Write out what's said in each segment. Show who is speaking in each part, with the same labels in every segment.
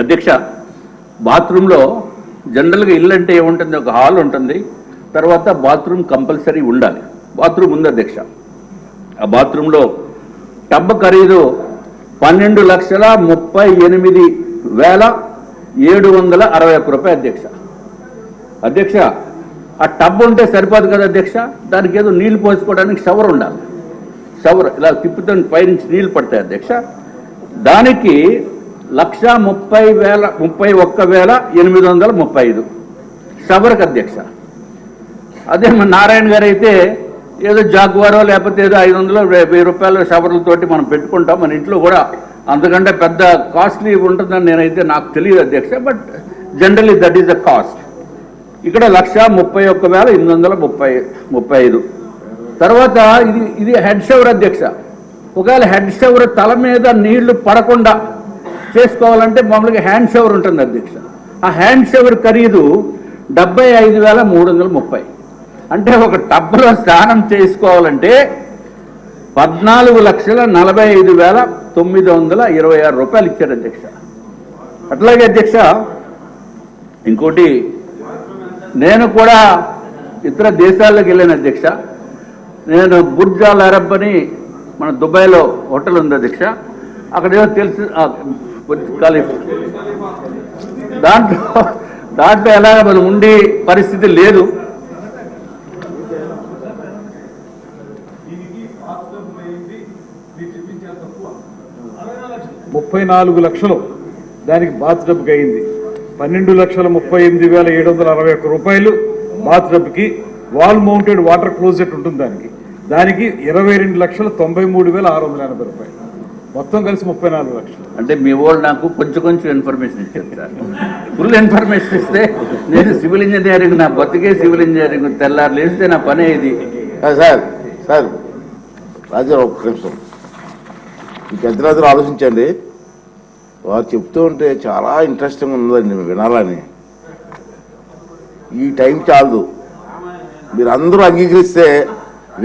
Speaker 1: అధ్యక్ష బాత్రూంలో జనరల్గా ఇల్లు అంటే ఏముంటుంది? ఒక హాల్ ఉంటుంది. తర్వాత బాత్రూమ్ కంపల్సరీ ఉండాలి. బాత్రూమ్ ఉంది అధ్యక్ష. ఆ బాత్రూంలో టబ్ ఖరీదు పన్నెండు లక్షల ముప్పై ఎనిమిది వేల ఏడు వందల అరవై ఒక్క రూపాయి అధ్యక్ష. అధ్యక్ష ఆ టబ్ ఉంటే సరిపోదు కదా అధ్యక్ష? దానికి ఏదో నీళ్ళు పోసుకోవడానికి షవర్ ఉండాలి. షవర్ ఇలా తిప్పుతో పైనుంచి నీళ్ళు పడతాయి అధ్యక్ష. దానికి లక్ష ముప్పై వేల ముప్పై ఒక్క వేల ఎనిమిది వందల ముప్పై ఐదు. షవర్కి అధ్యక్ష. అదే మన నారాయణ గారు అయితే ఏదో జాగ్వారో లేకపోతే ఏదో ఐదు వందలు వెయ్యి రూపాయల షవర్లతోటి మనం పెట్టుకుంటాం. మన ఇంట్లో కూడా అంతకంటే పెద్ద కాస్ట్లీ ఉంటుందని నేనైతే నాకు తెలియదు అధ్యక్ష. But generally that is the cost. ఇక్కడ లక్ష ముప్పై ఒక్క వేల ఎనిమిది వందల ముప్పై ముప్పై ఐదు. తర్వాత ఇది ఇది హెడ్ షవర్ అధ్యక్ష. ఒకవేళ హెడ్ షవర్ తల మీద నీళ్ళు పడకుండా చేసుకోవాలంటే మామూలుగా హ్యాండ్ షవర్ ఉంటుంది అధ్యక్ష ఆ హ్యాండ్ షవర్ ఖరీదు డెబ్బై ఐదు వేల మూడు వందల ముప్పై. అంటే ఒక టబ్లో స్నానం చేసుకోవాలంటే పద్నాలుగు లక్షల నలభై ఐదు వేల తొమ్మిది వందల ఇరవై ఆరు రూపాయలు ఇచ్చారు అధ్యక్ష. అట్లాగే అధ్యక్ష ఇంకోటి నేను కూడా ఇతర దేశాల్లోకి వెళ్ళాను అధ్యక్ష. నేను బుర్జాల్ అరబ్ అని మన దుబాయ్లో హోటల్ ఉంది అధ్యక్ష. అక్కడ ఏదో తెలిసి ఖలీఫ్ దాంట్లో దాంట్లో ఎలాగ మనం ఉండే పరిస్థితి లేదు.
Speaker 2: ముప్పై నాలుగు లక్షలు దానికి బాత్ డబ్బుకి అయింది. పన్నెండు లక్షల ముప్పై ఎనిమిది వేల ఏడు వందల అరవై ఒక్క రూపాయలు బాత్ డబ్బుకి వాల్ మౌంటెడ్ వాటర్ క్లోజెట్ ఉంటుంది దానికి. దానికి ఇరవై రెండు లక్షల తొంభై మూడు వేల ఆరు వందల ఎనభై రూపాయలు. మొత్తం కలిసి ముప్పై నాలుగు లక్షలు.
Speaker 1: అంటే మీ వాళ్ళు నాకు కొంచెం కొంచెం ఇన్ఫర్మేషన్ ఇచ్చారు సార్. ఫుల్ ఇన్ఫర్మేషన్ ఇస్తే నేను సివిల్ ఇంజనీరింగ్ నా బతికే సివిల్ ఇంజనీరింగ్ తెల్లారు లేస్తే నా పనే ఇది.
Speaker 3: సార్ సార్ రాజు ఒక్క నిమిషం. ఈ పెద్దరాజులు ఆలోచించండి? వారు చెప్తూ ఉంటే చాలా ఇంట్రెస్టింగ్ ఉందండి మేము వినాలని. ఈ టైం చాలదు. మీరు అందరూ అంగీకరిస్తే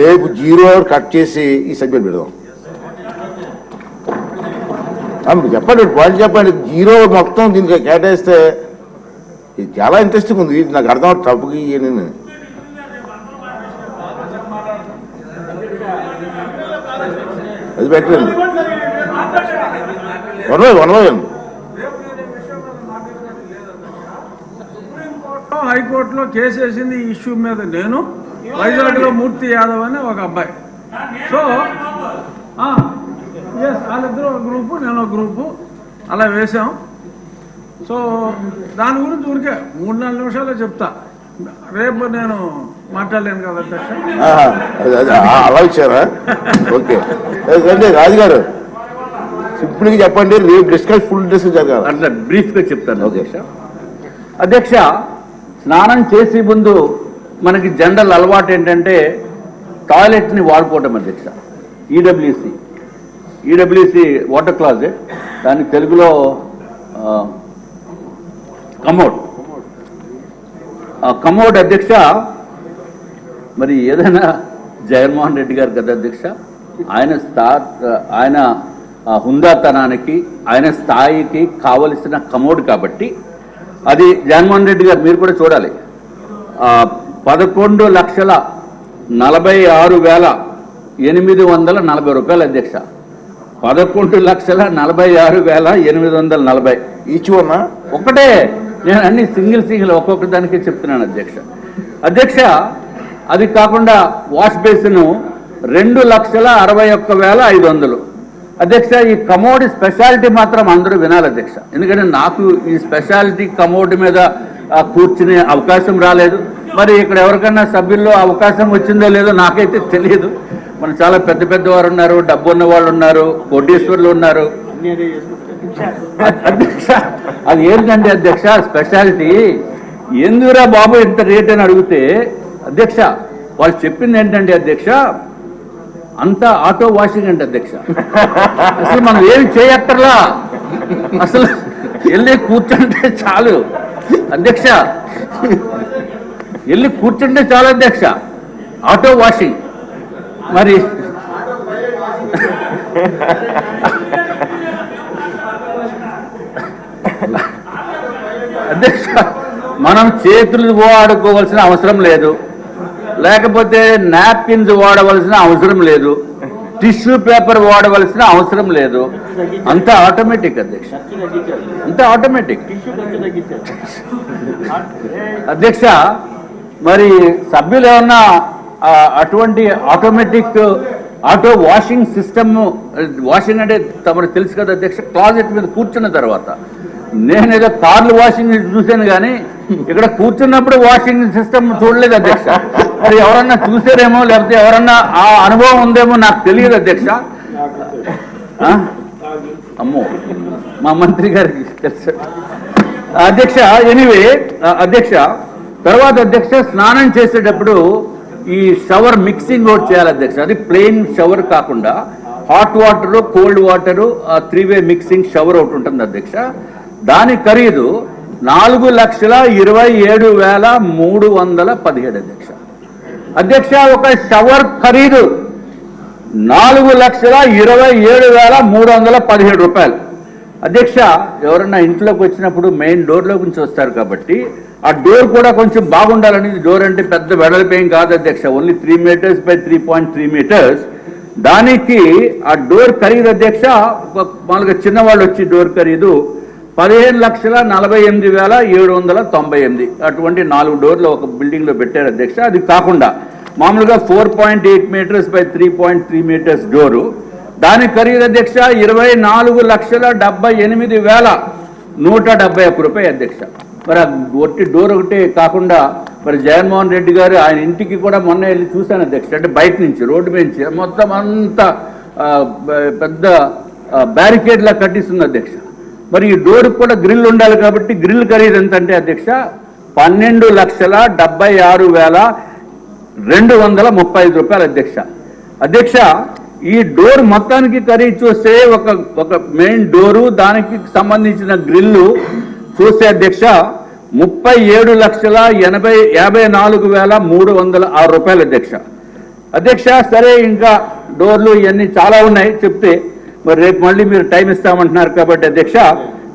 Speaker 3: రేపు జీరో అవర్ కట్ చేసి ఈ సబ్జెక్ట్ పెడదాం. ఆ, చెప్పండి పాయింట్ చెప్పండి. జీరో మొత్తం దీనికి కేటాయిస్తే ఇది చాలా ఇంట్రెస్టింగ్ ఉంది. ఇది నాకు అర్థం తప్పుకి నేను అది పెట్టండి. వన్ బై వన్
Speaker 4: హైకోర్టులో కేసు వేసింది ఈ ఇష్యూ మీద నేను. వైజాగ్లో మూర్తి యాదవ్ అని ఒక అబ్బాయి. సో ఎస్ వాళ్ళిద్దరూ ఒక గ్రూపు నేను ఒక గ్రూపు. అలా వేసాం సో దాని గురించి ఊరికే మూడు నాలుగు నిమిషాలే చెప్తా. రేపు నేను మాట్లాడలేను కదా అధ్యక్ష?
Speaker 3: అలా ఇచ్చారా? ఓకే. రాజుగారు. సింపుల్గా చెప్పండి రేపు డిస్కస్ ఫుల్ డిస్కస్ జరగాలి
Speaker 1: అట్లా బ్రీఫ్గా చెప్తాను
Speaker 3: ఓకే.
Speaker 1: అధ్యక్ష. అధ్యక్ష స్నానం చేసే ముందు మనకి జనరల్ అలవాటు ఏంటంటే టాయిలెట్ని వాడుకోవటం అధ్యక్ష ఈడబ్ల్యూసి. ఈడబ్ల్యూసి వాటర్ క్లాజెట్ దాని తెలుగులో కమోడ్. కమోడ్ అధ్యక్ష మరి ఏదైనా జగన్మోహన్ రెడ్డి గారు కదా అధ్యక్ష? ఆయన స్థా ఆయన హుందాతనానికి ఆయన స్థాయికి కావలసిన కమోడ్ కాబట్టి అది జగన్మోహన్ రెడ్డి గారు మీరు కూడా చూడాలి. పదకొండు లక్షల నలభై ఆరు వేల ఎనిమిది వందల నలభై రూపాయలు అధ్యక్ష. పదకొండు లక్షల నలభై ఆరు వేల ఎనిమిది వందల నలభై.
Speaker 3: ఈచ్ వన్
Speaker 1: ఒకటే నేను అన్ని సింగిల్ సింగిల్ ఒక్కొక్క దానికి చెప్తున్నాను అధ్యక్ష. అధ్యక్ష అది కాకుండా వాష్ బేసిన్ రెండు లక్షల అరవై ఒక్క వేల ఐదు వందలు. అధ్యక్ష ఈ కమోడి స్పెషాలిటీ మాత్రం అందరూ వినాలి అధ్యక్ష. ఎందుకంటే నాకు ఈ స్పెషాలిటీ కమోడి మీద కూర్చునే అవకాశం రాలేదు. మరి ఇక్కడ ఎవరికన్నా సభ్యుల్లో అవకాశం వచ్చిందో లేదో నాకైతే తెలియదు. మన చాలా పెద్ద పెద్ద వారు ఉన్నారు డబ్బు ఉన్న వాళ్ళు ఉన్నారు కోటీశ్వర్లు ఉన్నారు. అధ్యక్ష అది ఏంటంటే అధ్యక్ష స్పెషాలిటీ. ఎందుకురా బాబు ఇంత రేట్ అని అడిగితే అధ్యక్ష వాళ్ళు చెప్పింది ఏంటంటే అధ్యక్ష అంతా ఆటో వాషింగ్ అంటే అధ్యక్ష. అసలు మనం ఏమి చేయక్కర్లా? అసలు వెళ్ళి కూర్చుంటే చాలు. అధ్యక్ష వెళ్ళి కూర్చుంటే చాలు అధ్యక్ష. Auto washing. మరి అధ్యక్ష మనం చేతులు వాడుకోవాల్సిన అవసరం లేదు. లేకపోతే నాప్కిన్స్ వాడవలసిన అవసరం లేదు. టిష్యూ పేపర్ వాడవలసిన అవసరం లేదు. అంత ఆటోమేటిక్ అధ్యక్ష. అంత ఆటోమేటిక్. అధ్యక్ష మరి సభ్యులు ఏమన్నా అటువంటి automatic auto washing system washing అంటే తమకు తెలుసు కదా అధ్యక్ష క్లాజెట్ మీద కూర్చున్న తర్వాత. నేను ఏదో కార్లు వాషింగ్ చూశాను కానీ ఇక్కడ కూర్చున్నప్పుడు వాషింగ్ సిస్టమ్ చూడలేదు అధ్యక్ష. మరి ఎవరన్నా చూసారేమో లేకపోతే ఎవరన్నా ఆ అనుభవం ఉందేమో నాకు తెలియదు అధ్యక్ష. ఆ? అమ్మో మా మంత్రి గారికి తెలుసు. అధ్యక్ష ఎనీవే అధ్యక్ష తర్వాత అధ్యక్ష స్నానం చేసేటప్పుడు ఈ షవర్ మిక్సింగ్ కూడా చేయాలి అధ్యక్ష. అది ప్లెయిన్ షవర్ కాకుండా hot water cold water three way mixing shower ఒకటి ఉంటుంది అధ్యక్ష. దాని ఖరీదు నాలుగు లక్షల ఇరవై ఏడు వేల మూడు వందల పదిహేడు అధ్యక్ష. అధ్యక్ష ఒక షవర్ ఖరీదు నాలుగు లక్షల ఇరవై ఏడు వేల మూడు వందల పదిహేడు రూపాయలు. అధ్యక్ష ఎవరన్నా ఇంట్లోకి వచ్చినప్పుడు మెయిన్ డోర్లో నుంచి వస్తారు కాబట్టి ఆ డోర్ కూడా కొంచెం బాగుండాలని డోర్ అంటే పెద్ద వెడల్పేం కాదు అధ్యక్ష. Only three meters by three point three meters దానికి ఆ డోర్ ఖరీదు అధ్యక్ష ఒక మామూలుగా చిన్నవాళ్ళు వచ్చి డోర్ ఖరీదు పదిహేను లక్షల నలభై ఎనిమిది వేల ఏడు వందల తొంభై ఎనిమిది. అటువంటి నాలుగు డోర్లు ఒక బిల్డింగ్లో పెట్టారు అధ్యక్ష. అది కాకుండా మామూలుగా four point eight meters by three point three meters door దాని ఖరీదు అధ్యక్ష ఇరవై నాలుగు లక్షల డెబ్బై ఎనిమిది వేల నూట డెబ్బై ఒక్క రూపాయి అధ్యక్ష. మరి ఒట్టి డోర్ ఒకటి కాకుండా మరి జగన్మోహన్ రెడ్డి గారు ఆయన ఇంటికి కూడా మొన్న వెళ్ళి చూశాను అధ్యక్ష. అంటే బయట నుంచి రోడ్డు నుంచి. మొత్తం అంతా పెద్ద బ్యారికేడ్ లా కట్టిస్తుంది అధ్యక్ష. మరి ఈ డోర్కి కూడా గ్రిల్ ఉండాలి కాబట్టి గ్రిల్ ఖరీదు ఎంత అంటే అధ్యక్ష పన్నెండు లక్షల డెబ్బై ఆరు వేల రెండు వందల ముప్పై ఐదు రూపాయలు అధ్యక్ష. అధ్యక్ష ఈ డోర్ మొత్తానికి ఖరీదు చూస్తే ఒక ఒక మెయిన్ డోరు దానికి సంబంధించిన గ్రిల్లు చూస్తే అధ్యక్ష ముప్పై ఏడు లక్షల ఎనభై యాభై నాలుగు వేల మూడు వందల ఆరు రూపాయలు అధ్యక్ష. అధ్యక్ష సరే ఇంకా డోర్లు ఇవన్నీ చాలా ఉన్నాయి చెప్తే మరి రేపు మళ్ళీ మీరు టైం ఇస్తామంటున్నారు కాబట్టి అధ్యక్ష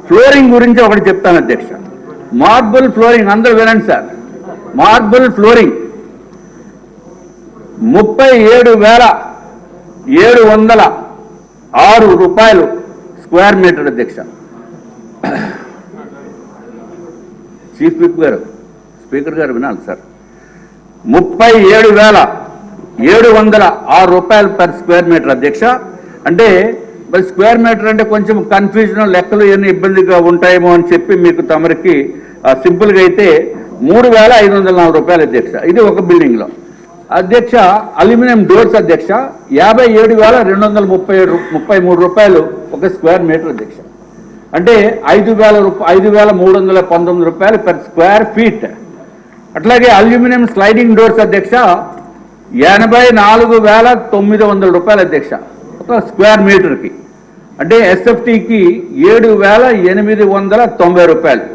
Speaker 1: ఫ్లోరింగ్ గురించి ఒకటి చెప్తాను అధ్యక్ష. మార్బుల్ ఫ్లోరింగ్ అందరూ వినండి సార్. Marble flooring. ముప్పై ఏడు వేల ఏడు వందల ఆరు రూపాయలు స్క్వేర్ మీటర్ అధ్యక్ష. చీఫ్ విప్ గారు స్పీకర్ గారు వినాలి సార్. ముప్పై ఏడు వేల ఏడు వందల ఆరు రూపాయలు పర్ స్క్వేర్ మీటర్ అధ్యక్ష. అంటే మరి స్క్వేర్ మీటర్ అంటే కొంచెం కన్ఫ్యూజన్ లెక్కలు ఎన్ని ఇబ్బందిగా ఉంటాయేమో అని చెప్పి మీకు తమరికి సింపుల్గా అయితే మూడు వేల ఐదు వందల నాలుగు రూపాయలు అధ్యక్ష. ఇది ఒక బిల్డింగ్లో అధ్యక్ష అల్యూమినియం డోర్స్ అధ్యక్ష యాభై ఏడు వేల రెండు వందల ముప్పై ఏడు ముప్పై మూడు రూపాయలు ఒక స్క్వేర్ మీటర్ అధ్యక్ష. అంటే ఐదు వేల రూప ఐదు వేల మూడు వందల పంతొమ్మిది రూపాయలు పర్ స్క్వేర్ ఫీట్. అట్లాగే అల్యూమినియం స్లైడింగ్ డోర్స్ అధ్యక్ష ఎనభై నాలుగు వేల తొమ్మిది వందల రూపాయలు అధ్యక్ష ఒక స్క్వేర్ మీటర్కి. అంటే ఎస్ఎఫ్టీకి ఏడు వేల ఎనిమిది వందల తొంభై రూపాయలు.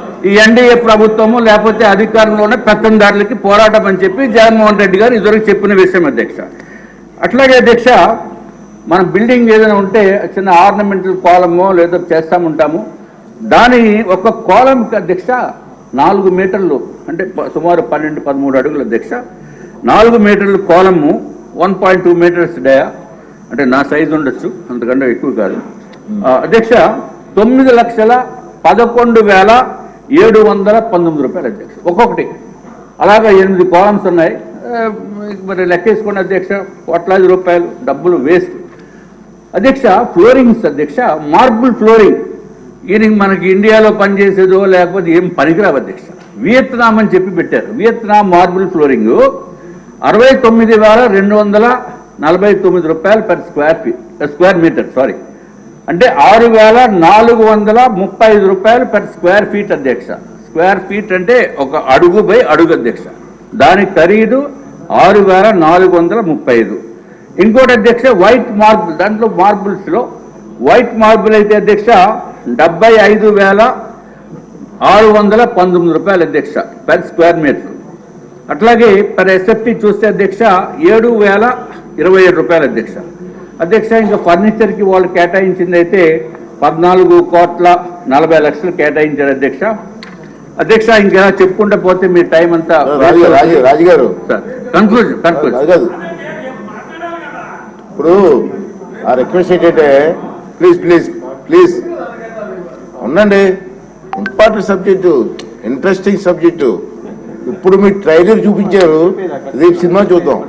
Speaker 1: ఈ ఎన్డీఏ ప్రభుత్వము లేకపోతే అధికారంలో ఉన్న పెత్తందారులకి పోరాటం అని చెప్పి జగన్మోహన్ రెడ్డి గారు ఇదివరకు చెప్పిన విషయం అధ్యక్ష. అట్లాగే అధ్యక్ష మన బిల్డింగ్ ఏదైనా ఉంటే చిన్న ఆర్నమెంటల్ కాలమో లేదో చేస్తాముంటాము దాని ఒక కాలంకి అధ్యక్ష నాలుగు మీటర్లు అంటే సుమారు పన్నెండు పదమూడు అడుగులు అధ్యక్ష. నాలుగు మీటర్లు కాలము one point two meters dia. అంటే నా సైజు ఉండొచ్చు అంతకంటే ఎక్కువ కాదు. అధ్యక్ష తొమ్మిది లక్షల పదకొండు వేల ఏడు వందల పంతొమ్మిది రూపాయలు అధ్యక్ష. ఒక్కొక్కటి. అలాగా ఎనిమిది కాలమ్స్ ఉన్నాయి. మరి లెక్కేసుకోండి అధ్యక్ష. కోట్లాది రూపాయలు డబ్బులు వేస్ట్. అధ్యక్ష ఫ్లోరింగ్స్ అధ్యక్ష మార్బుల్ ఫ్లోరింగ్. ఈయన మనకి ఇండియాలో పనిచేసేదో లేకపోతే ఏం పనికిరావు అధ్యక్ష. వియత్నాం అని చెప్పి పెట్టారు. Vietnam marble flooring. అరవై తొమ్మిది వేల రెండు వందల నలభై తొమ్మిది రూపాయలు per square feet square meter sorry అంటే ఆరు వేల నాలుగు వందల ముప్పై ఐదు రూపాయలు పర్ స్క్వేర్ ఫీట్ అధ్యక్ష. స్క్వేర్ ఫీట్ అంటే ఒక అడుగు బై అడుగు అధ్యక్ష. దాని ఖరీదు ఆరు వేల నాలుగు వందల ముప్పై ఐదు ఇంకోటి అధ్యక్ష వైట్ మార్బుల్ దాంట్లో మార్బుల్స్లో వైట్ మార్బుల్ అయితే అధ్యక్ష డెబ్బై ఐదు వేల ఆరు వందల పంతొమ్మిది రూపాయలు అధ్యక్ష పర్ స్క్వేర్ మీటర్ అట్లాగే పర్ ఎస్ఎఫ్టీ చూస్తే అధ్యక్ష ఏడు వేల ఇరవై ఏడు రూపాయలు అధ్యక్ష. అధ్యక్ష ఇంకా ఫర్నిచర్కి వాళ్ళు కేటాయించింది అయితే పద్నాలుగు కోట్ల నలభై లక్షలు కేటాయించారు అధ్యక్ష. అధ్యక్ష ఇంకా చెప్పుకుంటూ పోతే మీ టైం అంతా
Speaker 3: రాజు రాజు రాజు గారు
Speaker 1: సార్ కన్క్లూజన్ కన్క్లూజన్
Speaker 3: ఇప్పుడు ఆ రిక్వెస్ట్ ఏంటంటే ప్లీజ్ ప్లీజ్ ప్లీజ్ ఉండండి. ఇంపార్టెంట్ సబ్జెక్టు ఇంట్రెస్టింగ్ సబ్జెక్టు ఇప్పుడు మీ ట్రైలర్ చూపించారు. రేపు సినిమా చూద్దాం.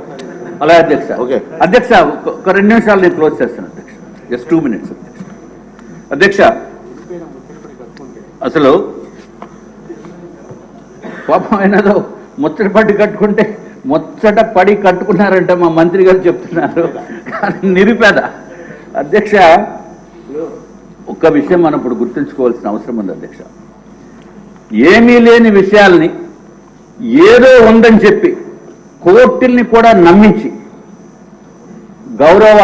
Speaker 1: అలా అధ్యక్ష.
Speaker 3: ఓకే.
Speaker 1: అధ్యక్ష ఒక- రెండు నిమిషాలు నేను క్లోజ్ చేస్తాను అధ్యక్ష. జస్ట్ టూ మినిట్స్ అధ్యక్ష. అసలు పాపం ఆయనదో ముచ్చట పడి కట్టుకుంటే ముచ్చట పడి కట్టుకున్నారంట మా మంత్రి గారు చెప్తున్నారు. నిరుపేద. అధ్యక్ష ఒక్క విషయం మనం ఇప్పుడు గుర్తుంచుకోవాల్సిన అవసరం ఉంది అధ్యక్ష. ఏమీ లేని విషయాల్ని ఏదో ఉందని చెప్పి కోర్టుల్ని కూడా నమ్మించి గౌరవ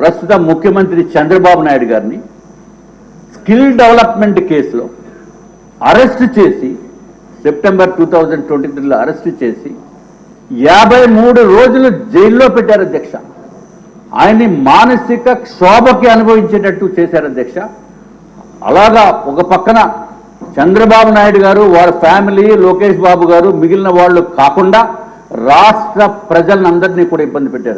Speaker 1: ప్రస్తుత ముఖ్యమంత్రి చంద్రబాబు నాయుడు గారిని స్కిల్ డెవలప్మెంట్ కేసులో అరెస్ట్ చేసి సెప్టెంబర్ టూ థౌజండ్ ట్వంటీ త్రీలో అరెస్ట్ చేసి యాభై మూడు రోజులు జైల్లో పెట్టారు అధ్యక్ష. ఆయన్ని మానసిక క్షోభకి అనుభవించేటట్టు చేశారు అధ్యక్ష. అలాగా ఒక పక్కన చంద్రబాబు నాయుడు గారు వారి ఫ్యామిలీ లోకేష్ బాబు గారు మిగిలిన వాళ్ళు కాకుండా రాష్ట్ర ప్రజలందరినీ కూడా ఇబ్బంది పెట్టారు.